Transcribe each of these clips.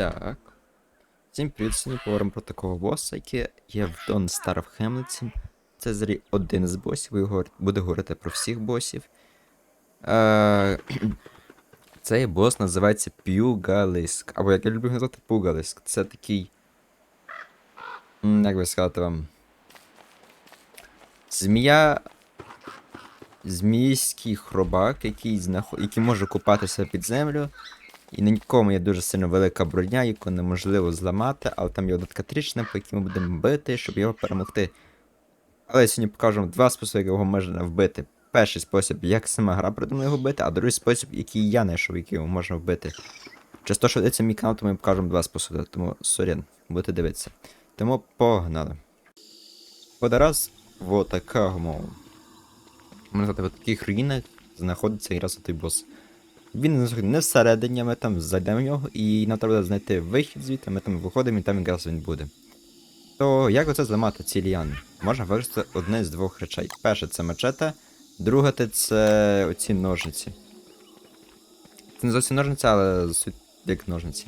Так. Всім привіт, сьогодні поговоримо про такого боса, який є в Дон Стар в Хемлеці. Це взагалі один з босів, ви буде говорити про всіх босів. Е, Цей бос називається Пюгалиск. Або як я люблю його назвати Пугалиск. Це такий. Як би сказати вам. Змія. Змійський хробак, який, знаход... який може купатися під землю. І на нікому є дуже сильно велика броня, яку неможливо зламати, але там є одна така тріщина, по якій ми будемо бити, щоб його перемогти. Але я сьогодні покажу вам два способи, як його можна вбити. Перший спосіб, як сама гра придумала його вбити, а другий спосіб, який я знайшов, який його можна вбити. Через те, що дивиться мій канал, тому я покажу вам два способи, тому сорян, будете дивитися. Тому погнали. Водораз в такому. Можна сказати, в таких руїнах знаходиться якраз той бос. Він не всередині, ми там зайдемо в нього, і нам треба знайти вихід звідти, ми там виходимо і там якраз він буде. То як оце зламати ці ліани? Можна використати одне з двох речей. Перше це мачете, друге це оці ножниці. Це не зовсім ножниці, але як ножниці.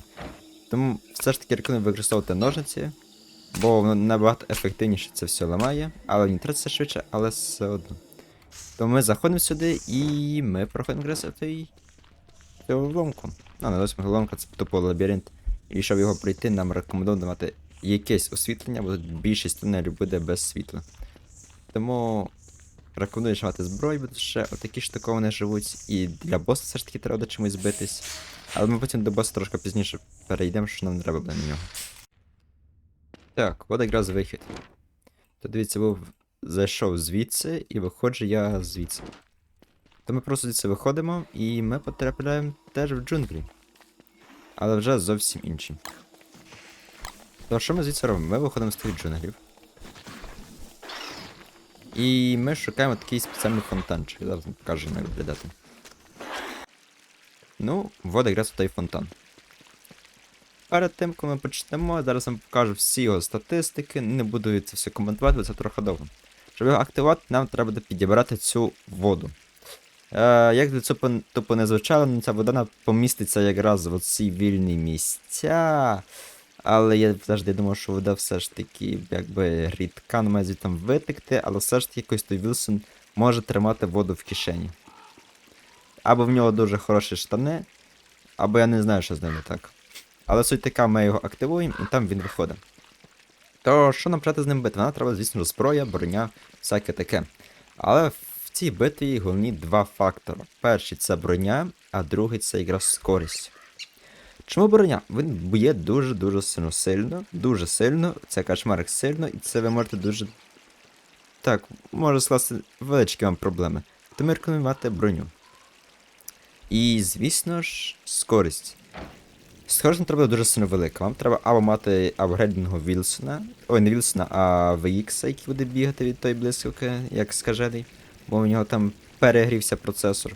Тому все ж таки рекомендую використовувати ножниці, бо воно набагато ефективніше це все ламає, але не це швидше, але все одно. То ми заходимо сюди і ми проходимо якраз той головоломку. Ну, не зовсім головоломка, це тупо лабіринт. І щоб його пройти, нам рекомендовано мати якесь освітлення, бо більшість тунелів буде без світла. Тому рекомендую мати зброю, бо ще отакі штуковини живуть. І для боса все ж таки треба до чимось битись. Але ми потім до боса трошки пізніше перейдемо, що нам не треба буде на нього. Так, от якраз вихід. То дивіться, був зайшов звідси і виходжу я звідси. То ми просто звідси виходимо і ми потрапляємо теж в джунглі. Але вже зовсім інші. То що ми звідси робимо? Ми виходимо з тих джунглів. І ми шукаємо такий спеціальний фонтанчик. Зараз покажу, як виглядати. Ну, вот якраз той фонтан. Перед тим, коли ми почнемо, зараз вам покажу всі його статистики. Не буду це все коментувати, бо це трохи довго. Щоб його активувати, нам треба буде підібрати цю воду. Е, як для цього тупо не звучало, ну, ця вода поміститься якраз в ці вільні місця. Але я завжди думав, що вода все ж таки якби рідка, не має звідти там витекти, але все ж таки якось той Вілсон може тримати воду в кишені. Або в нього дуже хороші штани, або я не знаю, що з ними так. Але суть така, ми його активуємо і там він виходить. То що нам почати з ним бити? Вона треба, звісно, зброя, броня, всяке таке. Але цій битві головні два фактори. Перший це броня, а другий це якраз скорість. Чому броня? Він б'є дуже-дуже сильно сильно, дуже сильно, це кошмарик сильно, і це ви можете дуже. Так, може скласти величкі вам проблеми. Тому рекомендую мати броню. І, звісно ж, скорість. Скорість нам треба дуже сильно велика. Вам треба або мати апгрейденого Вілсона. Ой, не Вілсона, а VX, який буде бігати від тої блискавки, як скажений, бо у нього там перегрівся процесор.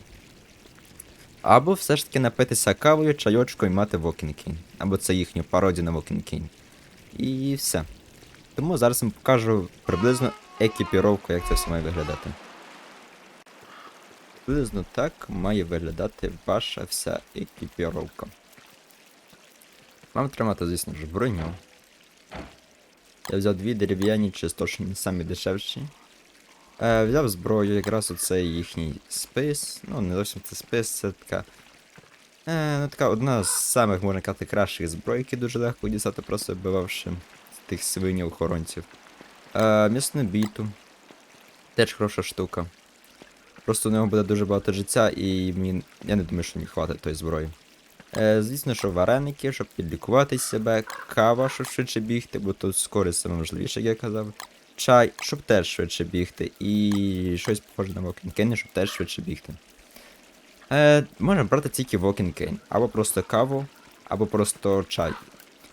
Або все ж таки напитися кавою, чайочкою і мати Walking King. Або це їхню пародію на Walking King. І все. Тому зараз вам покажу приблизно екіпіровку, як це все має виглядати. Приблизно так має виглядати ваша вся екіпіровка. Вам тримати, звісно ж, броню. Я взяв дві дерев'яні, чисто що не самі дешевші. Е, взяв зброю, якраз оцей їхній спис. Ну, не зовсім це спис, це така. Е, ну, така одна з самих, можна казати, кращих зброй, які дуже легко дістати, просто вбивавши тих свинів охоронців. Е, м'ясну біту. Теж хороша штука. Просто у нього буде дуже багато життя, і мені. Я не думаю, що мені хватить тої зброї. Е, звісно, що вареники, щоб підлікувати себе, кава, щоб швидше бігти, бо тут скорість саме важливіше, як я казав. Чай, щоб теж швидше бігти. І щось похоже на Cane, щоб теж швидше бігти. Е, можна брати тільки Cane. Або просто каву, або просто чай.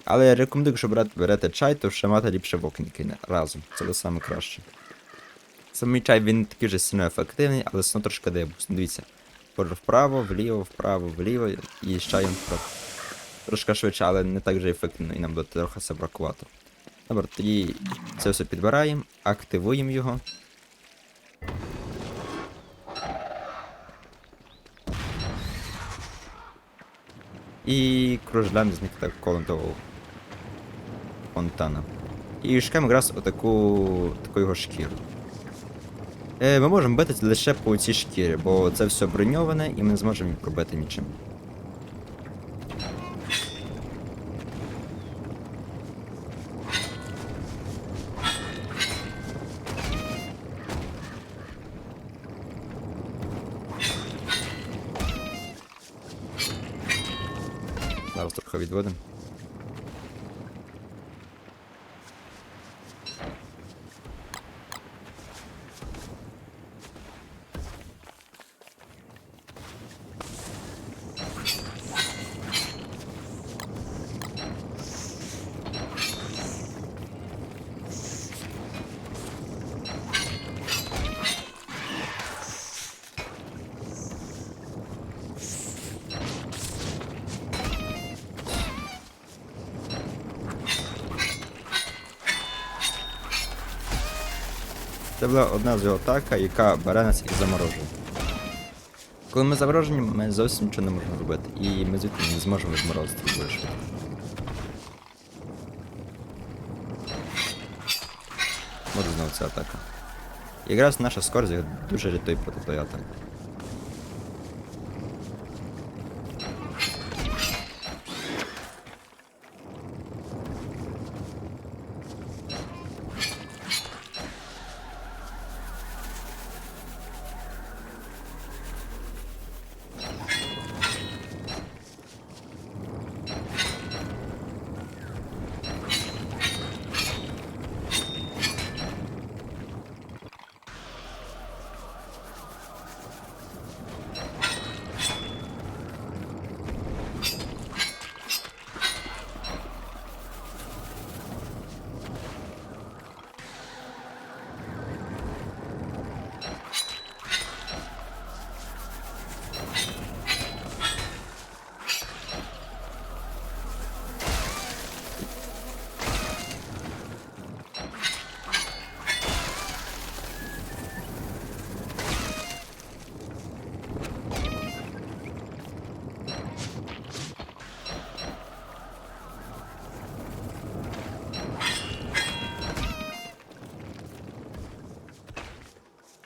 Але я рекомендую, якщо брати, берете чай, то ще мати ліпше Cane разом. Це буде саме краще. Самий чай він такий же сильно ефективний, але все трошки дає буст. Дивіться. Вправо, вліво, вправо, вліво і з чаєм вправо. Трошки швидше, але не так же ефективно, і нам буде трохи це бракувати. Добре, тоді це все підбираємо, активуємо його. І кружляємо з них так коло того фонтана. І шукаємо якраз отаку таку його шкіру. Е, ми можемо бити лише по цій шкірі, бо це все броньоване і ми не зможемо пробити нічим. Зараз трохи відводимо. Це була одна з його атака, яка бере нас і заморожує. Коли ми заморожені, ми зовсім нічого не можемо робити, і ми звідти не зможемо відморозити дуже швидко. Може знову ця атака. Якраз наша скорість дуже рятує проти тої атаки.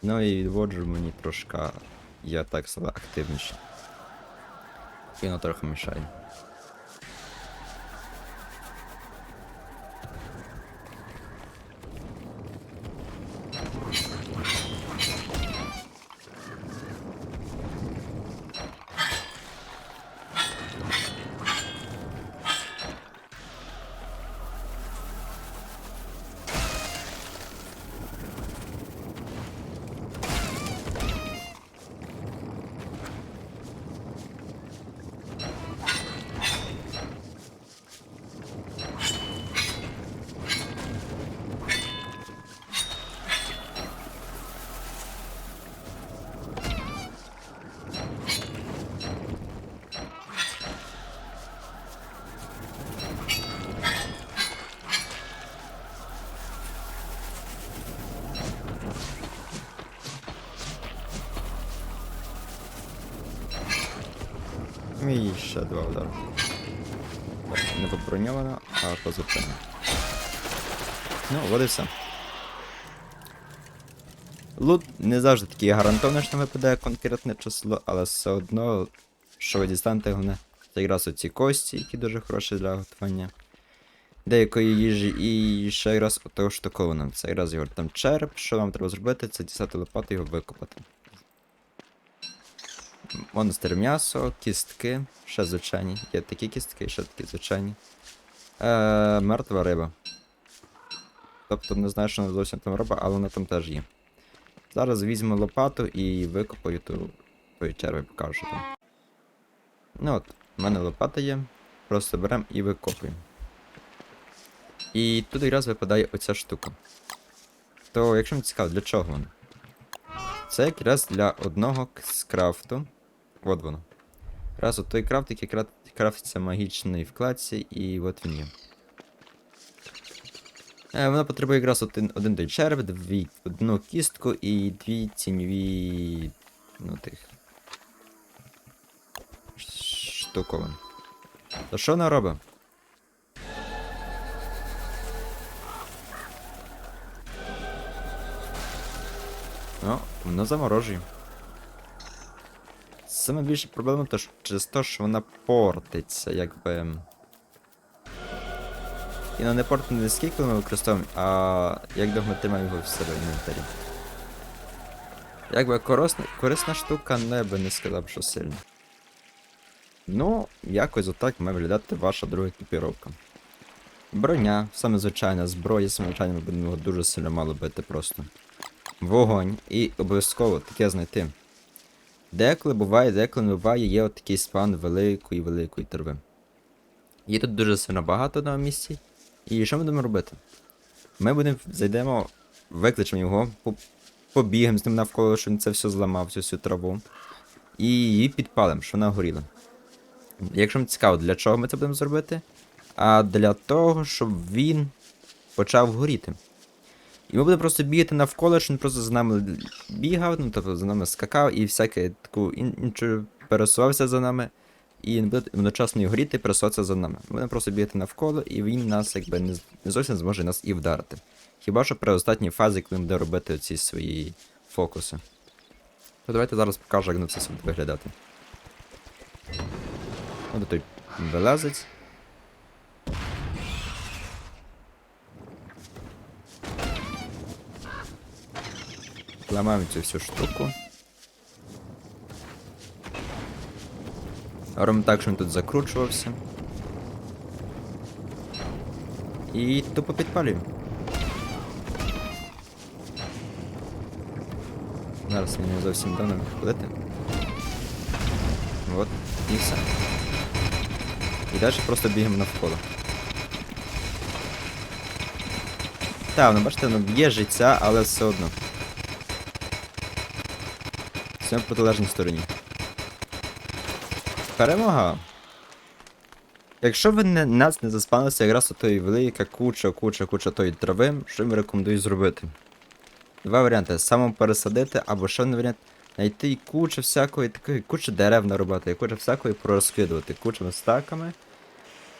Ну і відводжу мені трошка я так себе активніше. Кіно трохи мішає. І ще два удари. Не поброньовано, а позупинено. Ну, от і все. Лут не завжди такий гарантований, що випадає конкретне число, але все одно, що ви дістанете, головне, це якраз оці кості, які дуже хороші для готування. Деякої їжі, і ще якраз отого штуковина. Це якраз його там череп, що вам треба зробити, це дістати лопату і його викопати. Монстр м'ясо, кістки, ще звичайні. Є такі кістки, ще такі звичайні. Е, мертва риба. Тобто не знаю, що вона зовсім там риба, але вона там теж є. Зараз візьму лопату і викопаю ту твою черві, покажу, там. Ну от, в мене лопата є. Просто беремо і викопуємо. І тут якраз випадає оця штука. То, якщо вам цікаво, для чого вона? Це якраз для одного з крафту. От воно. Раз от той крафт, який кра- крафтиться в магічній вкладці, і от він є. Е, воно потребує якраз один, один той череп, дві, одну кістку і дві тіньові. Ну тих. штуковин. То що вона робить? Ну, воно заморожує. Саме більша проблема то, що через те, що вона портиться, якби. І вона не портить не скільки ми використовуємо, а як довго ми тримаємо його в себе в інвентарі. Якби корисна, корисна штука, не би не сказав, що сильно. Ну, якось отак має виглядати ваша друга екіпіровка. Броня, саме звичайна зброя, саме звичайно, ми будемо дуже сильно мало бити просто. Вогонь і обов'язково таке знайти. Деколи буває, деколи не буває, є от такий спан великої великої трави. Є тут дуже сильно багато на місці. І що ми будемо робити? Ми будемо зайдемо, викличемо його, побігаємо з ним навколо, щоб він це все зламав, цю всю траву. І її підпалимо, що вона горіла. Якщо вам цікаво, для чого ми це будемо зробити? А для того, щоб він почав горіти. І ми будемо просто бігати навколо, щоб він просто за нами бігав, ну тобто за нами скакав і всяке таку ін- іншу пересувався за нами. І він буде одночасно і горіти і пересуватися за нами. Ми будемо просто бігати навколо, і він нас якби не, зовсім зможе нас і вдарити. Хіба що при останній фазі, коли він буде робити ці свої фокуси. То давайте зараз покажу, як воно все буде виглядати. От той вилазить. Ламаємо цю всю штуку. Робимо так, щоб він тут закручувався. І тупо підпалюємо. Зараз мені зовсім давно підпалити. От, і все. І далі просто бігаємо навколо. Так, ну бачите, ну є життя, але все одно. Все в протилежній стороні. Перемога! Якщо ви не, нас не заспалися якраз тої велика куча, куча, куча тої трави, що я рекомендую зробити? Два варіанти: самопересадити, або ще один варіант знайти кучу всякої такої, кучу дерев нарубати, кучу всякої порозкидувати, кучами стаками.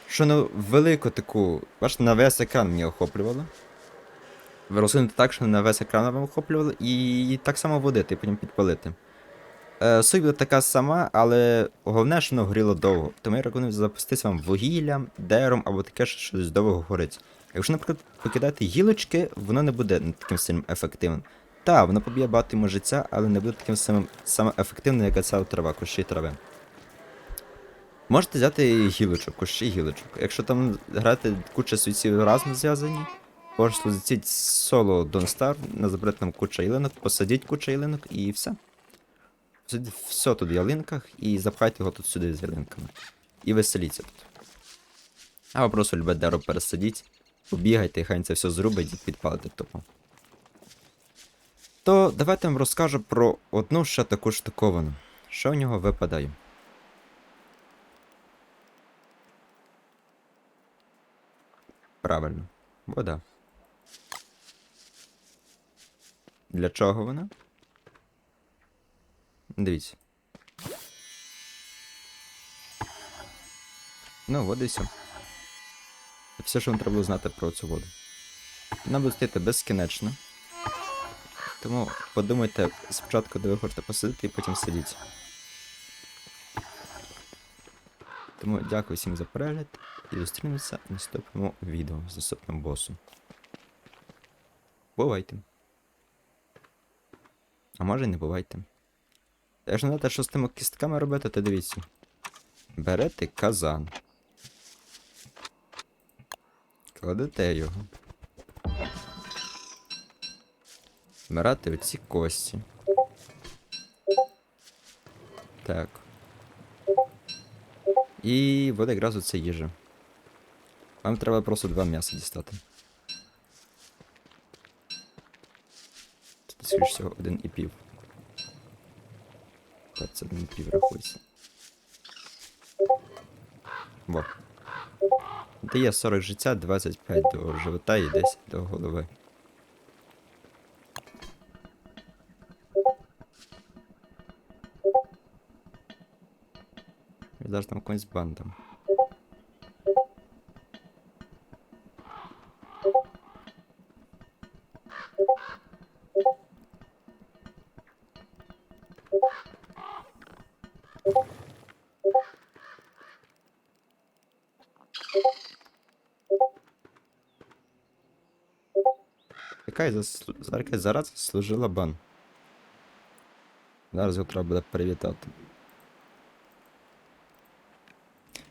Що ну велику таку, бачите, на весь екран мені охоплювало. Ви так, що на весь екран вам охоплювало, і так само водити, і потім підпалити. Е, суть буде така сама, але головне, що воно горіло довго. Тому я рекомендую запуститися вам вугіллям, деревом або таке, що щось довго горить. Якщо, наприклад, покидати гілочки, воно не буде таким сильним ефективним. Так, воно поб'є багато йому життя, але не буде таким самим саме ефективним, як ця трава, кущі трави. Можете взяти гілочок, кущі гілочок. Якщо там грати куча світців разом зв'язані, просто заціть соло Star, назаберете там куча ялинок, посадіть куча ялинок і все. Все тут в ялинках і запхайте його тут сюди з ялинками. І веселіться тут. Або просто любе дерево пересадіть, побігайте, і хай це все зробить і підпалите тупо. То давайте вам розкажу про одну ще таку штуковану. Що в нього випадає? Правильно, вода. Для чого вона? Дивіться. Ну, от і все. Все, що вам треба було знати про цю воду. Вона буде стояти безкінечно. Тому подумайте спочатку, де ви хочете посидіти, і потім сидіть. Тому дякую всім за перегляд і зустрінемося в наступному відео з наступним босом. Бувайте. А може і не бувайте. Якщо не знаєте, що з тими кістками робити, то дивіться. Берете казан. Кладете його. Берете оці кості. Так. І буде якраз оце їжа. Вам треба просто два м'яса дістати. Скоріш всього, один і пів. Так, це один і пів рахується. Во. Дає 40 життя, 25 до живота і 10 до голови. Я даже там комусь бандам. Яка заслу... Зараз зараз служила бан. Зараз його треба буде привітати.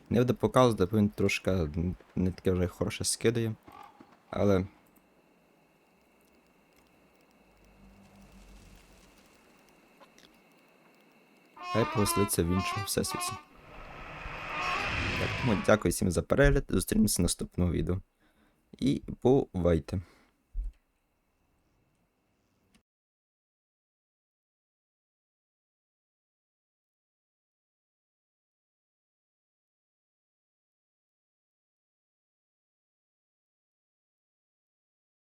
Не буде показувати, бо він трошки не таке вже хороше скидає. Але. Хай повеселиться в іншому всесвіті. Тому дякую всім за перегляд. Зустрінемося в наступному відео. І бувайте!